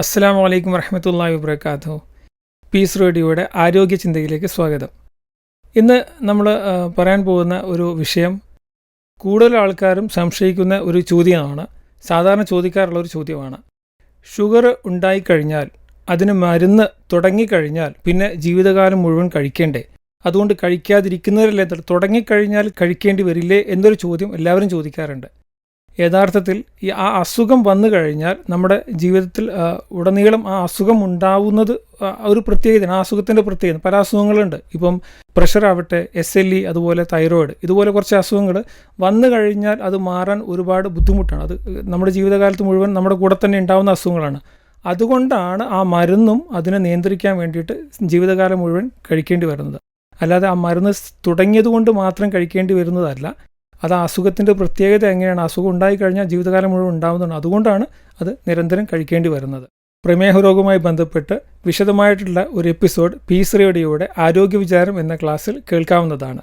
അസ്സാം വലൈക്കും വർഹമത്തല്ലാ വബർക്കാത്തു പീസ് റേഡിയോയുടെ ആരോഗ്യ ചിന്തയിലേക്ക് സ്വാഗതം. ഇന്ന് നമ്മൾ പറയാൻ പോകുന്ന ഒരു വിഷയം കൂടുതൽ ആൾക്കാരും സംശയിക്കുന്ന ഒരു ചോദ്യമാണ്. സാധാരണ ചോദിക്കാറുള്ള ഒരു ചോദ്യമാണ്. ഷുഗർ ഉണ്ടായിക്കഴിഞ്ഞാൽ അതിന് മരുന്ന് തുടങ്ങിക്കഴിഞ്ഞാൽ പിന്നെ ജീവിതകാലം മുഴുവൻ കഴിക്കേണ്ടേ? അതുകൊണ്ട് കഴിക്കാതിരിക്കുന്നവരല്ലേ തുടങ്ങിക്കഴിഞ്ഞാൽ കഴിക്കേണ്ടി വരില്ലേ എന്നൊരു ചോദ്യം എല്ലാവരും ചോദിക്കാറുണ്ട്. യഥാർത്ഥത്തിൽ ഈ ആ അസുഖം വന്നു കഴിഞ്ഞാൽ നമ്മുടെ ജീവിതത്തിൽ ഉടനീളം ആ അസുഖം ഉണ്ടാവുന്നത് ഒരു പ്രത്യേകതയാണ് ആ അസുഖത്തിന്റെ പ്രത്യേകത. പല അസുഖങ്ങളുണ്ട്. ഇപ്പം പ്രഷർ ആവട്ടെ എസ് എൽ ഇ അതുപോലെ തൈറോയിഡ് ഇതുപോലെ കുറച്ച് അസുഖങ്ങൾ വന്നു കഴിഞ്ഞാൽ അത് മാറാൻ ഒരുപാട് ബുദ്ധിമുട്ടാണ്. അത് നമ്മുടെ ജീവിതകാലത്ത് മുഴുവൻ നമ്മുടെ കൂടെ തന്നെ ഉണ്ടാവുന്ന അസുഖങ്ങളാണ്. അതുകൊണ്ടാണ് ആ മരുന്നും അതിനെ നിയന്ത്രിക്കാൻ വേണ്ടിയിട്ട് ജീവിതകാലം മുഴുവൻ കഴിക്കേണ്ടി വരുന്നത്. അല്ലാതെ ആ മരുന്ന് തുടങ്ങിയത് കൊണ്ട് മാത്രം കഴിക്കേണ്ടി വരുന്നതല്ല. അത് അസുഖത്തിന്റെ പ്രത്യേകത എങ്ങനെയാണ്? അസുഖം ഉണ്ടായിക്കഴിഞ്ഞാൽ ജീവിതകാലം മുഴുവൻ ഉണ്ടാകുന്നതാണ് അതുകൊണ്ടാണ് അത് നിരന്തരം കഴിക്കേണ്ടി വരുന്നത്. പ്രമേഹ രോഗവുമായി ബന്ധപ്പെട്ട് വിശദമായിട്ടുള്ള ഒരു എപ്പിസോഡ് പീസ് റേഡിയോയുടെ ആരോഗ്യ വിചാരം എന്ന ക്ലാസ്സിൽ കേൾക്കാവുന്നതാണ്.